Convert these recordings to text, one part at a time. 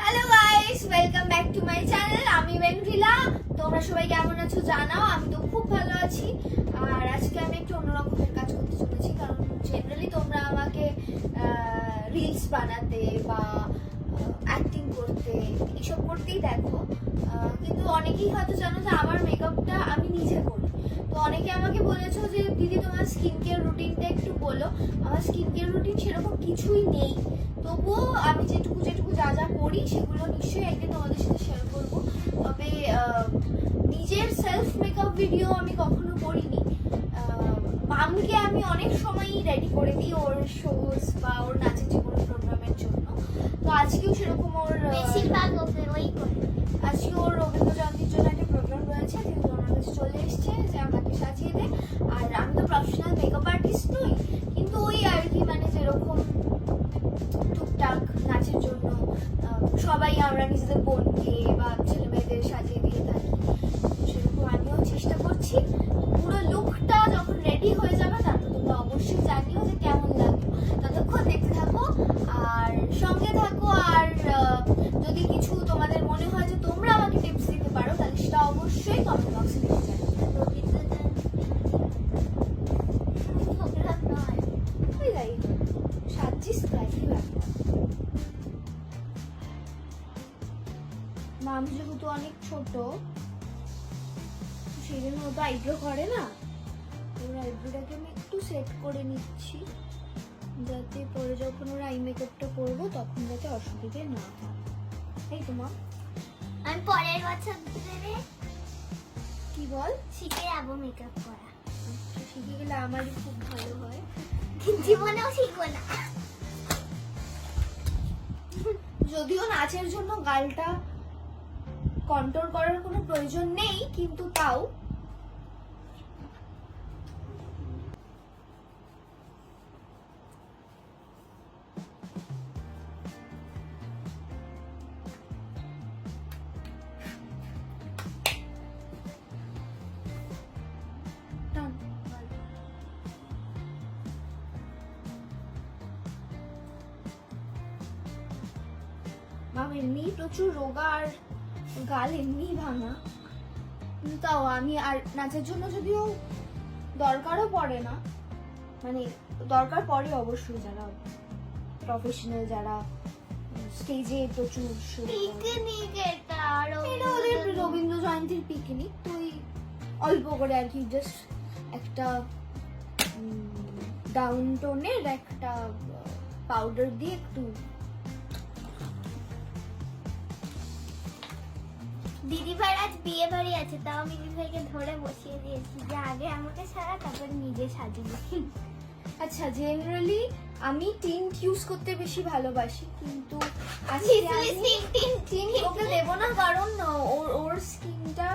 Hello guys welcome back to my channel আমি বেনভিলা তোমরা সবাই কেমন আছো জানাও। আমি তো খুব ভালো আছি। আর আজকে আমি একটু অন্যরকমের কাজ করতে চলেছি। কারণ জেনারেলি তোমরা আমাকে রিলস বানাতে বা অ্যাক্টিং করতে, এইসব করতেই দেখো। কিন্তু অনেকেই হয়তো জানো যে আমার মেকআপটা আমি নিজে করি। তো অনেকে আমাকে বলেছ যে দিদি তোমার স্কিন কেয়ার রুটিনটা একটু বলো। আমার স্কিন কেয়ার রুটিন সেরকম কিছুই নেই। তবুও আমি যেটুকু যেটুকু যা যা করি সেগুলো নিশ্চয়ই একদিন তোমাদের সাথে শেয়ার করব। তবে নিজের সেলফ মেকআপ ভিডিও আমি কখনো করিনি। মামকে আমি অনেক সময়ই রেডি করে দিই ওর শোজ বা ওর নাচের যে কোনো প্রোগ্রামের জন্য। তো আজকেও সেরকম ওর বেশিরভাগ ওই করে। আজকে ওর রবীন্দ্র জয়ন্তীর জন্য একটা প্রোগ্রাম রয়েছে চলে এসছে যে আমাকে সাজিয়ে দে। আর আমি তো প্রফেশনাল মেকআপ আর্টিস্ট নই, কিন্তু ওই আর কি মানে যেরকম টুকটাক নাচের জন্য সবাই আমরা নিজেদের বোনকে বা ছেলে মাম যেহেতু অনেক ছোট সেই জন্য ও তো আইব্রো করে না। ওর আইব্রোটাকে আমি একটু সেট করে নিচ্ছি যাতে পরে যখন ওর আই মেকআপটা করব তখন যাতে অসুবিধে না হয়। এই তো মা। আমি পরের বছর ধরে কি বল? শিখে যাব মেকআপ করা। আচ্ছা, শিখে গেলে আমারই খুব ভালো হয়। জীবনেও শিখব না। যদিও নাচের জন্য গালটা কন্ট্রোল করার কোনো প্রয়োজন নেই কিন্তু তাও টান। মাম এমনি প্রচুর রোগা আর গাল এমনি ভাঙা। তাও আমি আর নাচের জন্য যদিও দরকারও পড়ে না। মানে দরকার পড়ে অবশ্যই যারা প্রফেশনাল যারা স্টেজে প্রচুর এটা ওদের রবীন্দ্র জয়ন্তীর পিকনিক তো অল্প করে আর কি জাস্ট একটা ডাউন টোনের একটা পাউডার দিয়ে একটু দিদি ভাই আজ বিয়ে বাড়ি আছে তাও আমি দিদি ভাইকে ধরে বসিয়ে দিয়েছি যে আগে আমাকে সারা তারপর নিজে সাজিয়ে আচ্ছা জেনারেলি আমি টিন্ট ইউজ করতে বেশি ভালোবাসি কিন্তু আজকে টিন্ট ওকে দেবো না কারণ ওর ওর স্কিনটা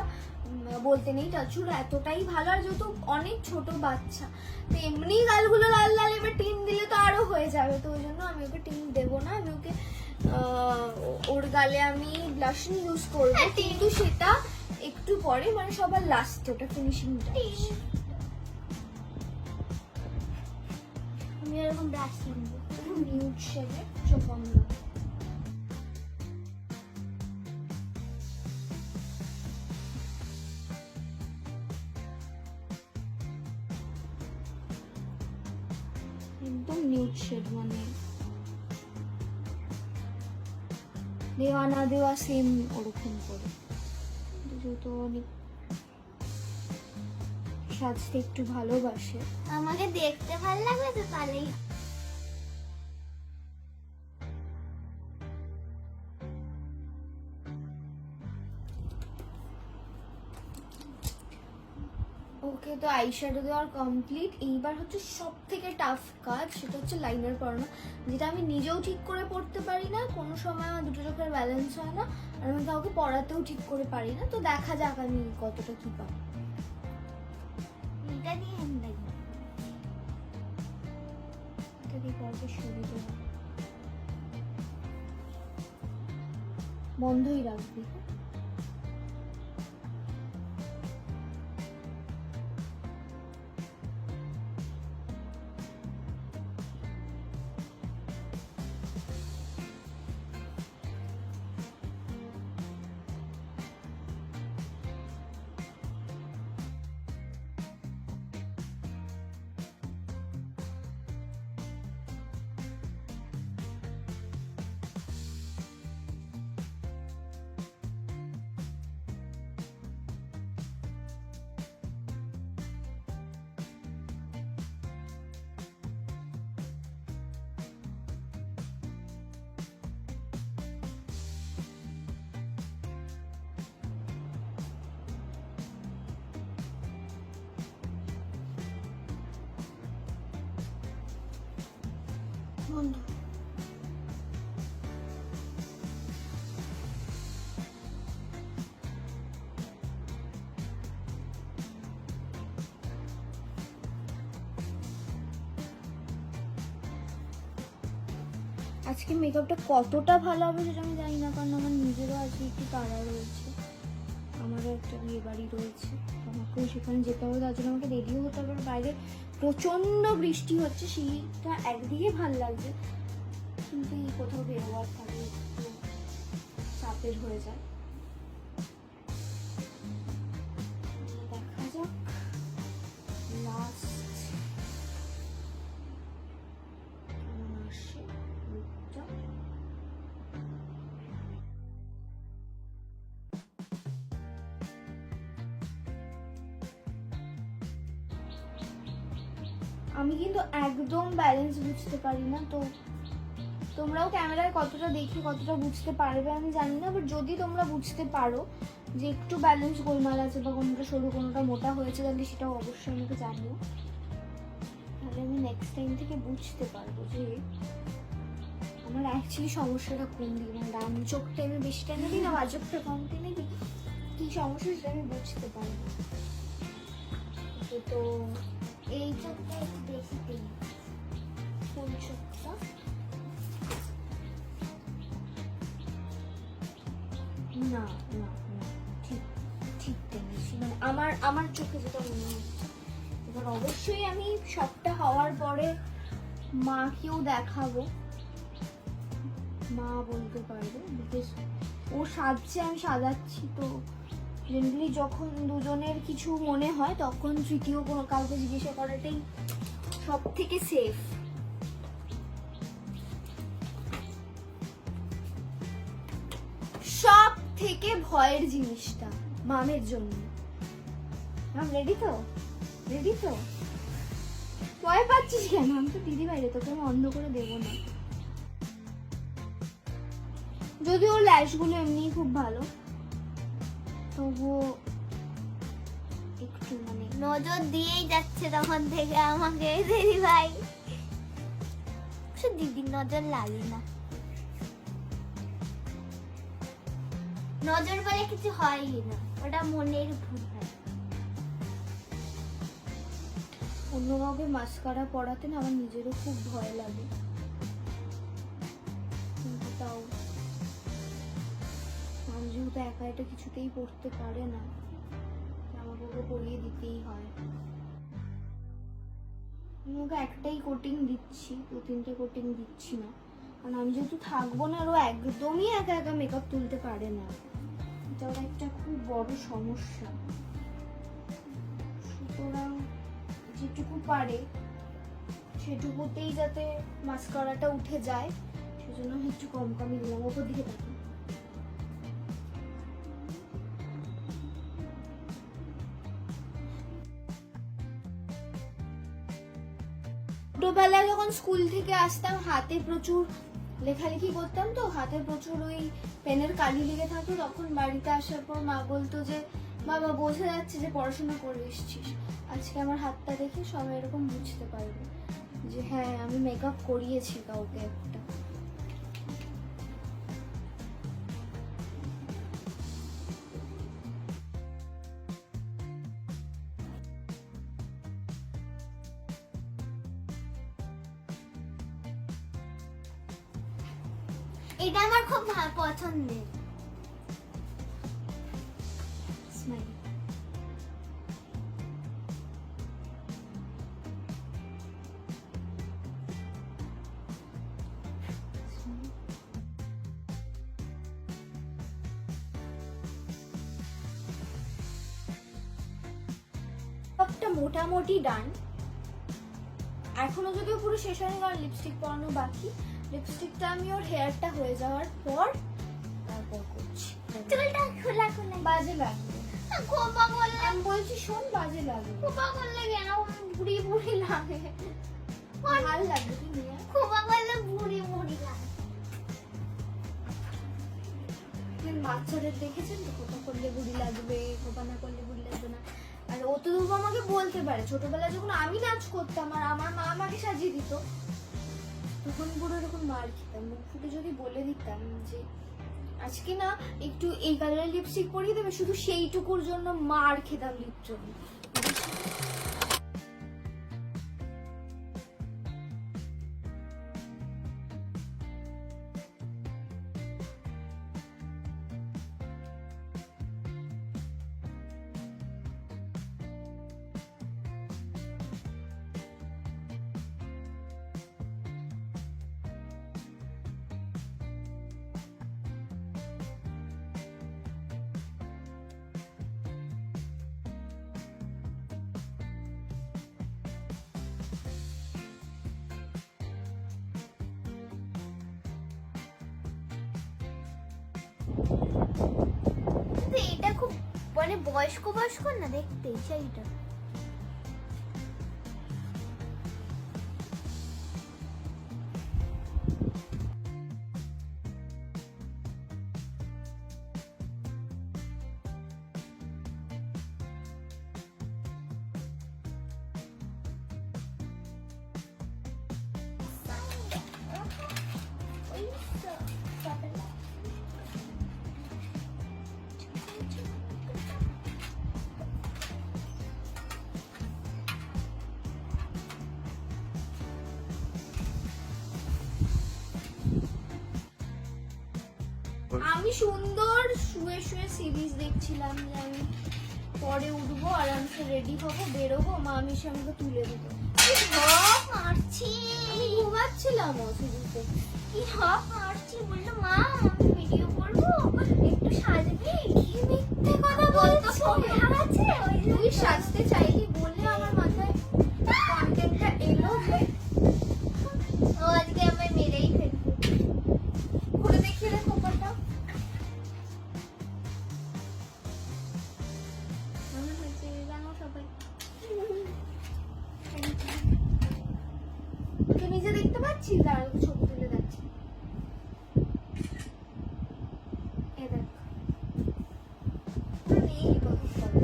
বলতে নেই টাচুর এতটাই ভালো আর যেহেতু অনেক ছোট বাচ্চা তো এমনি গালগুলো লাল লাল এবার টিন দিলে তো আরও হয়ে যাবে তো ওই জন্য আমি ওকে টিন দেবো না আমি ওকে ওর গালে আমি ব্লাশন ইউজ করব হ্যাঁ, কিন্তু সেটা একটু পরে মানে সবার লাস্টে ওটা ফিনিশিং আমি এরকম ব্রাশ কিনবো নিউড শেডে চোখ বন্ধ একদম নিউড শেড মানে দেওয়া না দেওয়া সেম ওরকম করে। যেহেতু অনেক সাজতে একটু ভালোবাসে। আমাকে দেখতে ভালো লাগবে তো তাহলেই ওকে তো আই আইশ্যাডো দেওয়ার কমপ্লিট এইবার হচ্ছে সব থেকে টাফ কাজ সেটা হচ্ছে লাইনার পরানো যেটা আমি নিজেও ঠিক করে পড়তে পারি না কোনো সময় আমার দুটো চোখের ব্যালেন্স হয় না আর আমি কাউকে পড়াতেও ঠিক করে পারি না তো দেখা যাক আমি কতটা কি পারি এটা নিয়ে আমি এটা দিয়ে পড়তে সুবিধা বন্ধই রাখবি। হ্যাঁ? আজকে মেকআপটা কতটা ভালো হবে সেটা আমি জানি না, কারণ আমার নিজেরও আজকে একটু তাড়া রয়েছে। আমারও একটা বিয়ে বাড়ি রয়েছে। আমাকেও সেখানে যেতে হবে, তার জন্য আমাকে রেডিও হতে হবে বাইরে প্রচণ্ড বৃষ্টি হচ্ছে, সেইটা একদিকে ভালো লাগছে। কিন্তু কোথাও বেরোবার থাকে চাপের হয়ে যায়। একদম ব্যালেন্স বুঝতে পারি না, তো তোমরাও ক্যামেরায় কতটা দেখে কতটা বুঝতে পারবে আমি জানি না বাট যদি তোমরা বুঝতে পারো যে একটু ব্যালেন্স গোলমাল আছে বা কোনোটা সরু, কোনোটা মোটা হয়েছে, তাহলে সেটাও অবশ্যই আমাকে জানিও। তাহলে আমি নেক্সট টাইম থেকে বুঝতে পারব যে আমার অ্যাকচুয়ালি সমস্যাটা কোন দিকে মানে ডান চোখটা আমি বেশি টেনে দিই না, বা চোখটা কম টেনে দিই কী সমস্যা সেটা আমি বুঝতে পারব। তো এই না না ঠিক ঠিক টেনেছি মানে আমার আমার চোখে যেটা মনে হচ্ছে, এবার অবশ্যই আমি সবটা হওয়ার পরে মাকেও দেখাবো। মা বলতে পারবে বিকজ ও সাজছে, আমি সাজাচ্ছি তো। জেনারেলি যখন দুজনের কিছু মনে হয়, তখন তৃতীয় কোনো কাউকে জিজ্ঞাসা করাটাই সব থেকে সেফ থেকে ভয়ের জিনিসটা মামের জন্য। মাম রেডি তো? রেডি তো? ভয় পাচ্ছিস কেন? আমি তো দিদি বাইরে, তোকে আমি অন্ধ করে দেবো না। যদিও ল্যাশগুলো এমনিই খুব ভালো, তবুও একটু মানে নজর দিয়েই যাচ্ছে তখন থেকে আমাকে, দিদি ভাই। দিদির নজর লাগে না। নজর বলে কিছু হয়ই না, ওটা মনের ভুল হয়। অন্য কাউকে মাস্কারা পড়াতে না আমার নিজেরও খুব ভয় লাগে। কিন্তু তাও আমি যেহেতু একা এটা কিছুতেই পড়তে পারে না আমাকে ওকে পড়িয়ে দিতেই হয়। আমি ওকে একটাই কোটিং দিচ্ছি, দু তিনটে কোটিং দিচ্ছি না। কারণ আমি যেহেতু থাকব না, আর ও একদমই একা একা মেকআপ তুলতে পারে না। এটা ওর একটা খুব বড় সমস্যা। সুতরাং যেটুকু পারে, সেটুকুতেই যাতে মাস্কারাটা উঠে যায়, সেজন্য একটু কম কমই দিলাম ওপর দিকে থাকি। ছোটবেলায় যখন স্কুল থেকে আসতাম, হাতে প্রচুর লেখালেখি করতাম তো হাতে প্রচুর ওই পেনের কালি লেগে থাকতো, তখন বাড়িতে আসার পর মা বলতো যে বাবা বোঝা যাচ্ছে যে পড়াশোনা করে এসছিস। আজকে আমার হাতটা দেখে সবাই এরকম বুঝতে পারবে যে হ্যাঁ আমি মেকআপ করিয়েছি কাউকে একটা। এটা আমার খুব পছন্দের। সবটা মোটামুটি ডান এখনও যদিও পুরো শেষ হয়নি, কারণ লিপস্টিক পরানো বাকি। লিপস্টিকটা আমি ওর হেয়ারটা হয়ে যাওয়ার পর তারপর করছি। চুলটা খোলা খোলা। বাজে লাগবে খোপা করলে আমি বলছি শোন বাজে লাগবে খোপা করলে কেন বুড়ি বুড়ি লাগে। ভালো আয়। খোপা করলে বুড়ি বুড়ি লাগে বাচ্চাদের দেখেছেন তো? কোথা করলে বুড়ি লাগবে কোথা না করলে বুড়ি লাগবে না। আর ও তো তবু আমাকে বলতে পারে ছোটবেলায় যখন আমি নাচ করতাম আর আমার মা আমাকে সাজিয়ে দিত তখন পুরো এরকম মার খেতাম। মুখ ফুটে যদি বলে দিতাম যে, আজকে না একটু এই কালারের লিপস্টিক পরিয়ে দেবে, শুধু সেইটুকুর জন্য মার খেতাম লিপটনে এটা খুব মানে বয়স্ক বয়স্ক না দেখতে সেইটা আমি সুন্দর শুয়ে শুয়ে সিরিজ দেখছিলাম যে আমি পরে উঠবো আরামসে রেডি হব বেরোবো মা আমি সে আমাকে তুলে দিত হপ মারছি! আমি ঘুমাচ্ছিলাম ও সিরিজ কি হপ মারছি বলল মা আমি ভিডিও করব একটু সাজবি। কি মিথ্যে কথা বলতো তুই সাজতে চাইলি বললে নিজে দেখতে ছবি তুলে যাচ্ছি এ দেখ। আর এই কত ফটো।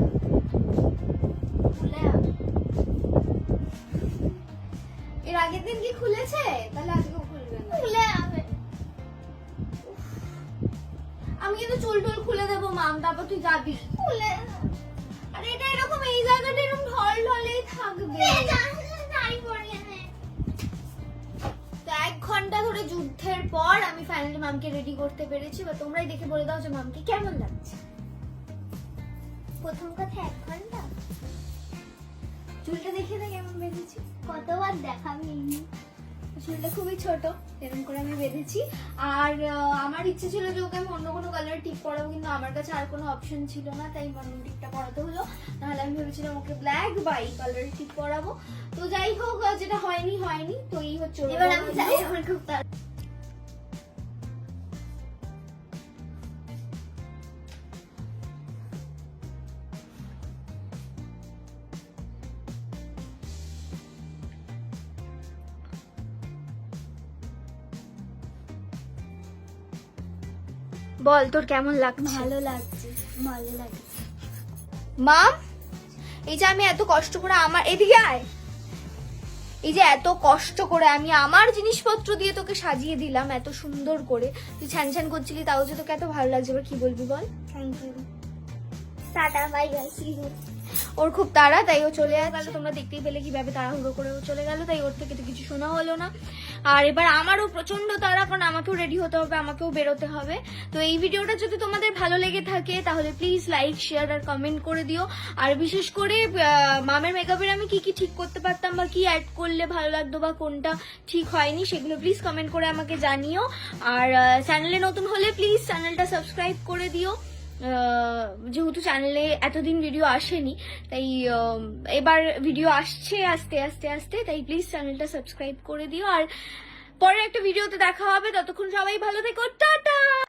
খুলে আয়। এর আগের দিন কি খুলেছে? তাহলে আজকেও খুলবে না। খুলে যাবে আমি কিন্তু চুল টুল খুলে দেবো মাম। তারপর তুই যাবি। খুলে ফাইনালি মামকে রেডি করতে পেরেছি বা তোমরাই দেখে বলে দাও যে মামকে কেমন লাগছে। প্রথম কথা এক ঘণ্টা। চুলটা দেখে দে কেমন বেঁধেছি? কতবার দেখাবি চুলটা খুবই ছোট এরকম করে আমি বেঁধেছি। আর আমার ইচ্ছে ছিল যে ওকে আমি অন্য কোনো কালার টিপ পরাবো কিন্তু আমার কাছে আর কোনো অপশন ছিল না তাই মারুন টিপটা পরাতে হলো। নাহলে আমি ভেবেছিলাম ওকে ব্ল্যাক বা এই কালার টিপ পরাবো। তো যাই হোক যেটা হয়নি হয়নি তো এই হচ্ছে এবার আমি যাই। আমার খুব তাড়া বল তোর কেমন লাগছে? ভালো লাগছে ভালো লাগছে। মা এই যে আমি এত কষ্ট করে আমার এদিকে আয়। এই যে এত কষ্ট করে আমি আমার জিনিসপত্র দিয়ে তোকে সাজিয়ে দিলাম এত সুন্দর করে। তুই ছ্যান ছ্যান করছিলি তাও যে তোকে এত ভালো লাগছে এবার কি বলবি বল? Thank you tata bye bye see you ওর খুব তাড়া, তাই ও চলে গেল তোমরা দেখতেই পেলে কীভাবে তাড়াহুড়ো করে ও চলে গেল, তাই ওর থেকে তো কিছু শোনা হলো না। আর এবার আমারও প্রচণ্ড তাড়া, কারণ আমাকেও রেডি হতে হবে, আমাকেও বেরোতে হবে। তো এই ভিডিওটা যদি তোমাদের ভালো লেগে থাকে, তাহলে প্লিজ লাইক শেয়ার আর কমেন্ট করে দিও। আর বিশেষ করে মামের মেকআপের আমি কি কি ঠিক করতে পারতাম বা কি অ্যাড করলে ভালো লাগতো বা কোনটা ঠিক হয়নি, সেগুলো প্লিজ কমেন্ট করে আমাকে জানিও। আর চ্যানেলে নতুন হলে প্লিজ চ্যানেলটা সাবস্ক্রাইব করে দিও। যেহেতু চ্যানেলে এতদিন ভিডিও আসেনি, তাই এবার ভিডিও আসছে আস্তে আস্তে আস্তে, তাই প্লিজ চ্যানেলটা সাবস্ক্রাইব করে দিও। আর পরের একটা ভিডিওতে দেখা হবে, ততক্ষণ সবাই ভালো থেকো, টাটা!